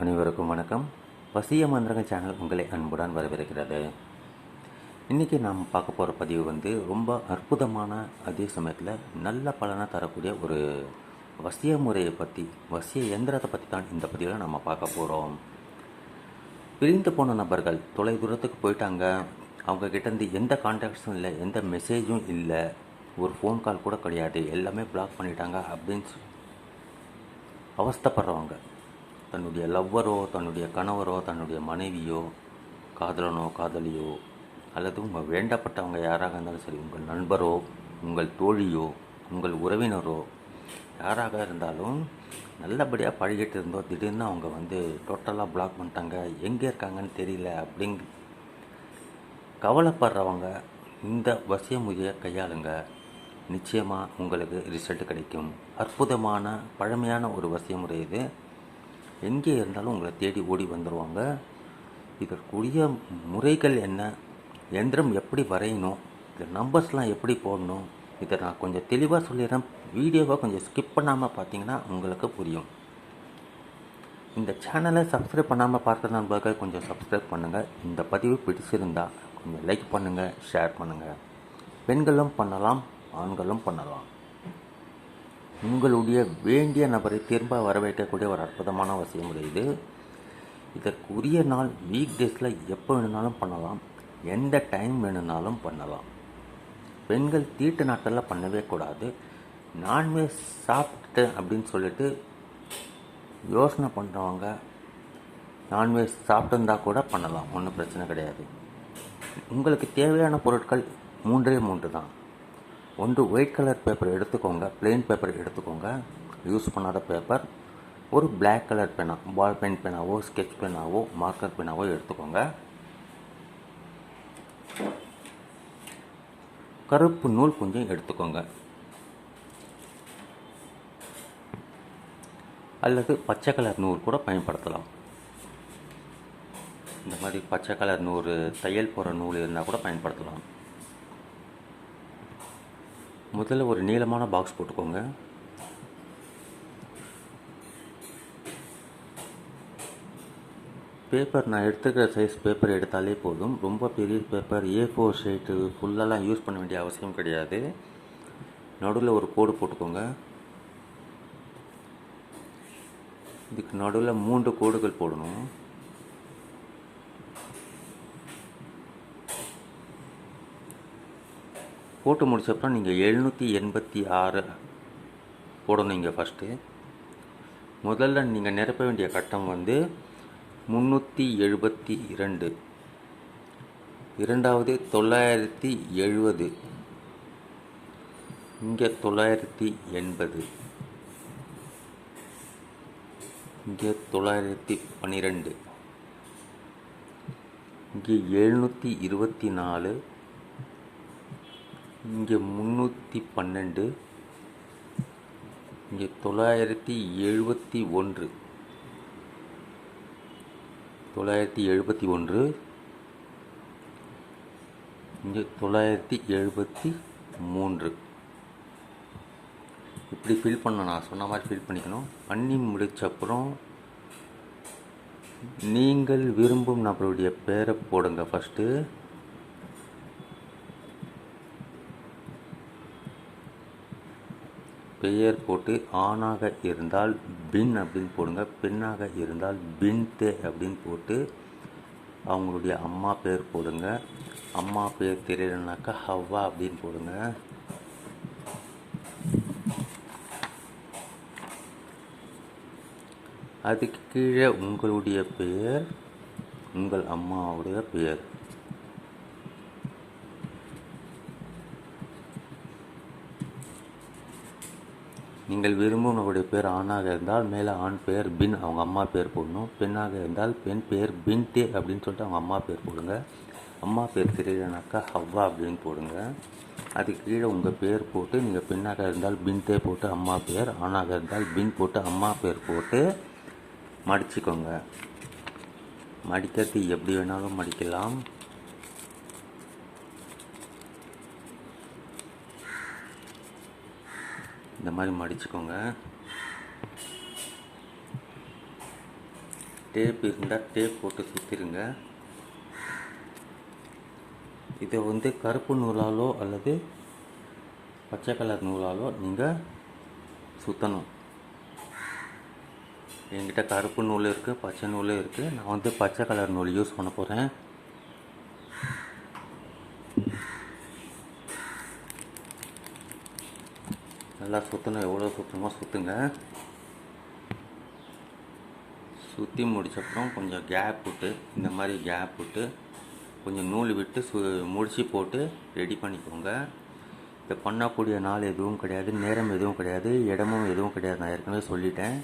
அனைவருக்கும் வணக்கம். வசிய மந்திரங்கள் சேனல் உங்களை அன்புடன் வரவேற்கிறது. இன்றைக்கி நாம் பார்க்க போகிற பதிவு வந்து ரொம்ப அற்புதமான அதே சமயத்தில் நல்ல பலனை தரக்கூடிய ஒரு வசிய முறையை பற்றி வசிய இயந்திரத்தை பற்றி தான் இந்த பதிவில் நம்ம பார்க்க போகிறோம் பிரிந்து போன நபர்கள் தொலை தூரத்துக்கு போயிட்டாங்க. அவங்கக்கிட்டேருந்து எந்த கான்டாக்ட்ஸும் இல்லை எந்த மெசேஜும் இல்லை. ஒரு ஃபோன் கால் கூட கிடையாது. எல்லாமே பிளாக் பண்ணிட்டாங்க அப்படின்னு அவஸ்தப்படுறவங்க அவஸ்தைப்படுறவங்க. தன்னுடைய லவ்வரோ தன்னுடைய கணவரோ தன்னுடைய மனைவியோ காதலனோ காதலியோ அல்லது உங்கள் வேண்டப்பட்டவங்க யாராக இருந்தாலும் சரி உங்கள் நண்பரோ உங்கள் தோழியோ உங்கள் உறவினரோ யாராக இருந்தாலும் நல்லபடியாக பழகிட்டு இருந்தோ திடீர்னு அவங்க வந்து டோட்டலாக பிளாக் பண்ணிட்டாங்க. எங்கே இருக்காங்கன்னு தெரியல அப்படிங்க கவலைப்படுறவங்க இந்த வசிய முறையை கையாளுங்க. நிச்சயமாக உங்களுக்கு ரிசல்ட் கிடைக்கும். அற்புதமான பழமையான ஒரு வசிய முறை இது. எங்கே இருந்தாலும் உங்களை தேடி ஓடி வந்துடுவாங்க இதற்குரிய முறைகள் என்ன? எந்திரம் எப்படி வரையணும்? இந்த நம்பர்ஸ்லாம் எப்படி போடணும்? இதை நான் கொஞ்சம் தெளிவாக சொல்லிடுறேன். வீடியோவை கொஞ்சம் ஸ்கிப் பண்ணாமல் பார்த்தீங்கன்னா உங்களுக்கு புரியும். இந்த சேனலை சப்ஸ்கிரைப் பண்ணாமல் பார்க்குற நண்பர்கள் கொஞ்சம் சப்ஸ்கிரைப் பண்ணுங்கள் இந்த பதிவு பிடிச்சிருந்தா கொஞ்சம் லைக் பண்ணுங்கள் ஷேர் பண்ணுங்கள் பெண்களும் பண்ணலாம் ஆண்களும் பண்ணலாம். உங்களுடைய வேண்டிய நபரை திரும்ப வரவேற்கக்கூடிய ஒரு அற்புதமான அவசியம் முறை இது. இதற்குரிய நாள் வீக் டேஸில் எப்போ வேணுனாலும் பண்ணலாம். எந்த டைம் வேணுனாலும் பண்ணலாம். பெண்கள் தீட்டு நாட்களில் பண்ணவே கூடாது. நான்வெஜ் சாப்பிட்டு அப்படின்னு சொல்லிட்டு யோசனை பண்ணுறவங்க நான்வெஜ் சாப்பிட்டுருந்தா கூட பண்ணலாம். ஒன்றும் பிரச்சனை கிடையாது. உங்களுக்கு தேவையான பொருட்கள் மூன்றே மூன்று தான். ஒன்று ஒயிட் கலர் பேப்பர் எடுத்துக்கோங்க பிளெயின் பேப்பர் எடுத்துக்கோங்க. யூஸ் பண்ணாத பேப்பர் ஒரு பிளாக் கலர் பேனா பால் பென் பேனாவோ ஸ்கெட்ச் பேனாவோ மார்க்கர் பேனாவோ எடுத்துக்கோங்க. கருப்பு நூல் கொஞ்சம் எடுத்துக்கோங்க. அல்லது பச்சை கலர் நூல் கூட பயன்படுத்தலாம். இந்த மாதிரி பச்சை கலர் நூறு தையல் போகிற நூல் இருந்தால் கூட பயன்படுத்தலாம். முதல்ல ஒரு நீளமான பாக்ஸ் போட்டுக்கோங்க. பேப்பர் நான் எடுத்துக்கிற சைஸ் பேப்பர் எடுத்தாலே போதும். ரொம்ப பெரிய பேப்பர் ஏ ஃபோர் ஷீட்டு ஃபுல்லெல்லாம் யூஸ் பண்ண வேண்டிய அவசியம் கிடையாது. நடுவில் ஒரு கோடு போட்டுக்கோங்க. இதுக்கு நடுவில் மூன்று கோடுகள் போடணும். போட்டு முடிச்சப்பறம் நீங்கள் எழுநூற்றி எண்பத்தி ஆறு போடணும் இங்கே ஃபஸ்ட்டு முதல்ல நீங்கள் நிரப்ப வேண்டிய கட்டம் வந்து முந்நூற்றி எழுபத்தி இரண்டு. இரண்டாவது தொள்ளாயிரத்தி எழுபது. இங்கே தொள்ளாயிரத்தி எண்பது. இங்கே தொள்ளாயிரத்தி பன்னிரெண்டு இங்கே எழுநூற்றி இருபத்தி நாலு. இங்கே முந்நூற்றி பன்னெண்டு இங்கே தொள்ளாயிரத்தி எழுபத்தி ஒன்று. தொள்ளாயிரத்தி எழுபத்தி ஒன்று இங்கே தொள்ளாயிரத்தி எழுபத்தி மூன்று. இப்படி ஃபில் பண்ண நான் சொன்ன மாதிரி ஃபில் பண்ணிக்கணும். பண்ணி முடிச்ச அப்புறம் நீங்கள் விரும்பும் நபருடைய பேரை போடுங்க ஃபஸ்ட்டு பெயர் போட்டு ஆணாக இருந்தால் பின் அப்படின்னு போடுங்க. பெண்ணாக இருந்தால் பின்தே அப்படின்னு போட்டு அவங்களுடைய அம்மா பேர் போடுங்க. அம்மா பேர் தெரியலனாக்கா ஹவ்வா அப்படின்னு போடுங்க. அதுக்கு கீழே உங்களுடைய பெயர் உங்கள் அம்மாவுடைய பெயர் நீங்கள் விரும்பும் உங்களுடைய பேர் ஆணாக இருந்தால் மேலே ஆண் பெயர் பின் அவங்க அம்மா பேர் போடணும். பெண்ணாக இருந்தால் பெண் பெயர் பின்தே அப்படின்னு சொல்லிட்டு அவங்க அம்மா பேர் போடுங்க. அம்மா பேர் தெரியலனாக்கா ஹவ்வா அப்படின்னு போடுங்க. அதுக்கு கீழே உங்கள் பேர் போட்டு நீங்கள் பெண்ணாக இருந்தால் பின் தே போட்டு அம்மா பேர் ஆணாக இருந்தால் பின் போட்டு அம்மா பேர் போட்டு மடிச்சுக்கோங்க. மடிக்கிறது எப்படி வேணாலும் மடிக்கலாம். இந்த மாதிரி மடிச்சுக்கோங்க. டேப் இருந்தால் டேப் போட்டு சுற்றிருங்க இதை வந்து கருப்பு நூலாலோ அல்லது பச்சை கலர் நூலாலோ நீங்கள் சுற்றணும் என்கிட்ட கருப்பு நூல் இருக்குது பச்சை நூலும் இருக்குது நான் வந்து பச்சை கலர் நூல் யூஸ் பண்ண போகிறேன் நல்லா சுற்றணும் எவ்வளோ சுத்தமாக சுற்றுங்க சுற்றி முடிச்சப்புறம் கொஞ்சம் கேப் விட்டு இந்த மாதிரி கேப் விட்டு கொஞ்சம் நூல் விட்டு சு முடிச்சு போட்டு ரெடி பண்ணிக்கோங்க. இதை பண்ணக்கூடிய நாள் எதுவும் கிடையாது நேரம் எதுவும் கிடையாது இடமும் எதுவும் கிடையாது. நான் ஏற்கனவே சொல்லிட்டேன்.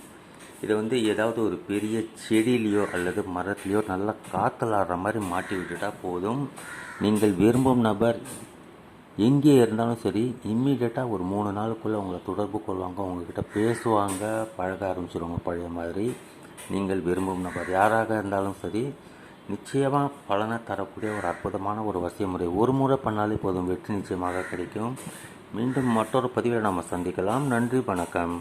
இதை வந்து ஏதாவது ஒரு பெரிய செடியிலையோ அல்லது மரத்துலேயோ நல்லா காற்றலாடுற மாதிரி மாட்டி விட்டுட்டால் போதும். நீங்கள் விரும்பும் நபர் எங்கே இருந்தாலும் சரி இம்மீடியட்டாக ஒரு மூணு நாளுக்குள்ளே உங்களை தொடர்பு கொள்வாங்க உங்ககிட்ட பேசுவாங்க பழக ஆரம்பிச்சிருவாங்க பழைய மாதிரி. நீங்கள் விரும்பும் நபர் யாராக இருந்தாலும் சரி நிச்சயமாக பலனை தரக்கூடிய ஒரு அற்புதமான ஒரு வசிய முறை ஒரு முறை பண்ணாலே போதும் வெற்றி நிச்சயமாக கிடைக்கும். மீண்டும் மற்றொரு பதிவில் நாம் சந்திக்கலாம். நன்றி வணக்கம்.